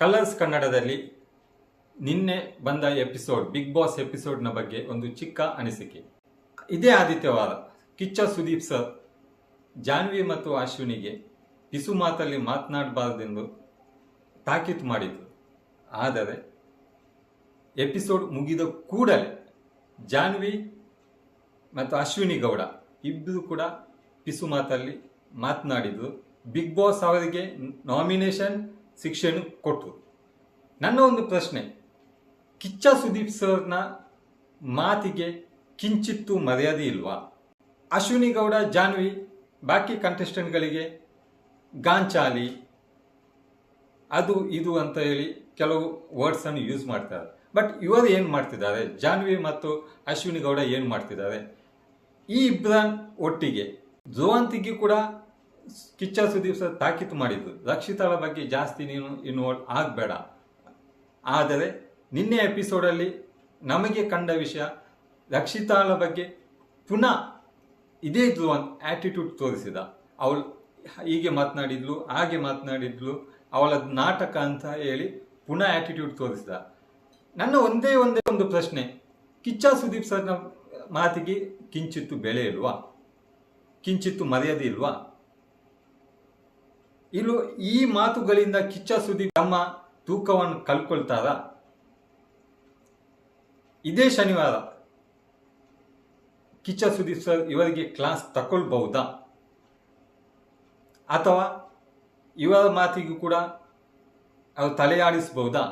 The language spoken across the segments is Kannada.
ಕಲರ್ಸ್ ಕನ್ನಡದಲ್ಲಿ ನಿನ್ನೆ ಬಂದ ಎಪಿಸೋಡ್ ಬಿಗ್ ಬಾಸ್ ಎಪಿಸೋಡ್ನ ಬಗ್ಗೆ ಒಂದು ಚಿಕ್ಕ ಅನಿಸಿಕೆ. ಇದೇ ಆದಿತ್ಯವಾರ ಕಿಚ್ಚ ಸುದೀಪ್ ಸರ್ ಜಾನ್ವಿ ಮತ್ತು ಅಶ್ವಿನಿಗೆ ಪಿಸು ಮಾತಲ್ಲಿ ಮಾತನಾಡಬಾರದೆಂದು ತಾಕೀತು ಮಾಡಿದರು. ಆದರೆ ಎಪಿಸೋಡ್ ಮುಗಿದ ಕೂಡಲೇ ಜಾನ್ವಿ ಮತ್ತು ಅಶ್ವಿನಿ ಗೌಡ ಇಬ್ಬರು ಕೂಡ ಪಿಸು ಮಾತಲ್ಲಿ ಮಾತನಾಡಿದರು. ಬಿಗ್ ಬಾಸ್ ಅವರಿಗೆ ನಾಮಿನೇಷನ್ ಶಿಕ್ಷೆಯನ್ನು ಕೊಟ್ಟರು ನನ್ನ ಒಂದು ಪ್ರಶ್ನೆ, ಕಿಚ್ಚ ಸುದೀಪ್ ಸರ್ನ ಮಾತಿಗೆ ಕಿಂಚಿತ್ತು ಮರ್ಯಾದೆ ಇಲ್ವಾ? ಅಶ್ವಿನಿ ಗೌಡ ಜಾನ್ವಿ, ಬಾಕಿ ಕಂಟೆಸ್ಟೆಂಟ್ಗಳಿಗೆ ಗಾಂಚಾಲಿ, ಅದು ಇದು ಅಂತ ಹೇಳಿ ಕೆಲವು ವರ್ಡ್ಸನ್ನು ಯೂಸ್ ಮಾಡ್ತಾರೆ. ಬಟ್ ಇವರು ಏನು ಮಾಡ್ತಿದ್ದಾರೆ? ಜಾನ್ವಿ ಮತ್ತು ಅಶ್ವಿನಿ ಗೌಡ ಏನು ಮಾಡ್ತಿದ್ದಾರೆ? ಈ ಇಬ್ಬರ ಒಟ್ಟಿಗೆ, ಜೋವಂತಿಗೆ ಕೂಡ ಕಿಚ್ಚ ಸುದೀಪ್ ಸರ್ ತಾಕೀತು ಮಾಡಿದ್ದು. ರಕ್ಷಿತಾಳ ಬಗ್ಗೆ ಜಾಸ್ತಿ ನೀನು ಇನ್ವಾಲ್ವ್ ಆಗಬೇಡ. ಆದರೆ ನಿನ್ನೆ ಎಪಿಸೋಡಲ್ಲಿ ನಮಗೆ ಕಂಡ ವಿಷಯ, ರಕ್ಷಿತಾಳ ಬಗ್ಗೆ ಪುನಃ ಇದೇ ಇದು ಒಂದು ಆ್ಯಟಿಟ್ಯೂಡ್ ತೋರಿಸಿದ. ಅವಳು ಹೀಗೆ ಮಾತನಾಡಿದ್ಲು, ಹಾಗೆ ಮಾತನಾಡಿದ್ಲು, ಅವಳ ನಾಟಕ ಅಂತ ಹೇಳಿ ಪುನಃ ಆ್ಯಟಿಟ್ಯೂಡ್ ತೋರಿಸಿದ. ನನ್ನ ಒಂದೇ ಒಂದೇ ಒಂದು ಪ್ರಶ್ನೆ, ಕಿಚ್ಚ ಸುದೀಪ್ ಸರ್ನ ಮಾತಿಗೆ ಕಿಂಚಿತ್ತು ಬೆಲೆ ಇಲ್ವಾ? ಕಿಂಚಿತ್ತು ಮರ್ಯಾದೆ ಇಲ್ವಾ? ಇಲ್ಲೋ ಈ ಮಾತುಗಳಿಂದ ಕಿಚ್ಚ ಸುದೀಪ್ ತಮ್ಮ ತೂಕವನ್ನು ಕಲ್ಕೊಳ್ತಾರ? ಇದೇ ಶನಿವಾರ. ಕಿಚ್ಚ ಸುದೀಪ್ ಸರ್ ಇವರಿಗೆ ಕ್ಲಾಸ್ ತಗೊಳ್ಬಹುದಾ ಅಥವಾ ಇವರ ಮಾತಿಗೂ ಕೂಡ ಅವರು ತಲೆಯಾಡಿಸಬಹುದಾ?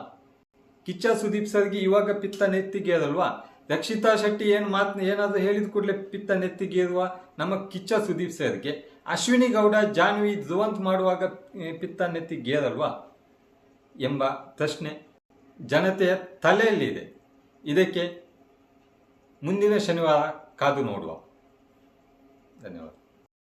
ಕಿಚ್ಚ ಸುದೀಪ್ ಸರ್ಗೆ ಇವಾಗ ಪಿತ್ತ ನೆತ್ತಿಗೇರಲ್ವಾ? ರಕ್ಷಿತಾ ಶೆಟ್ಟಿ ಏನು ಮಾತು ಏನಾದರೂ ಹೇಳಿದ ಕೂಡಲೇ ಪಿತ್ತ ನೆತ್ತಿಗೇರುವ ನಮ್ಮ ಕಿಚ್ಚ ಸುದೀಪ್ ಸರ್ಗೆ. ಅಶ್ವಿನಿ ಗೌಡ ಜಾನ್ವಿ ಧ್ರುವಂತ್ ಮಾಡುವಾಗ ಪಿತ್ತ ನೆತ್ತಿ ಗೇರಲ್ವಾ ಎಂಬ ಪ್ರಶ್ನೆ ಜನತೆಯ ತಲೆಯಲ್ಲಿದೆ. ಇದಕ್ಕೆ ಮುಂದಿನ ಶನಿವಾರ ಕಾದು ನೋಡುವ. ಧನ್ಯವಾದ.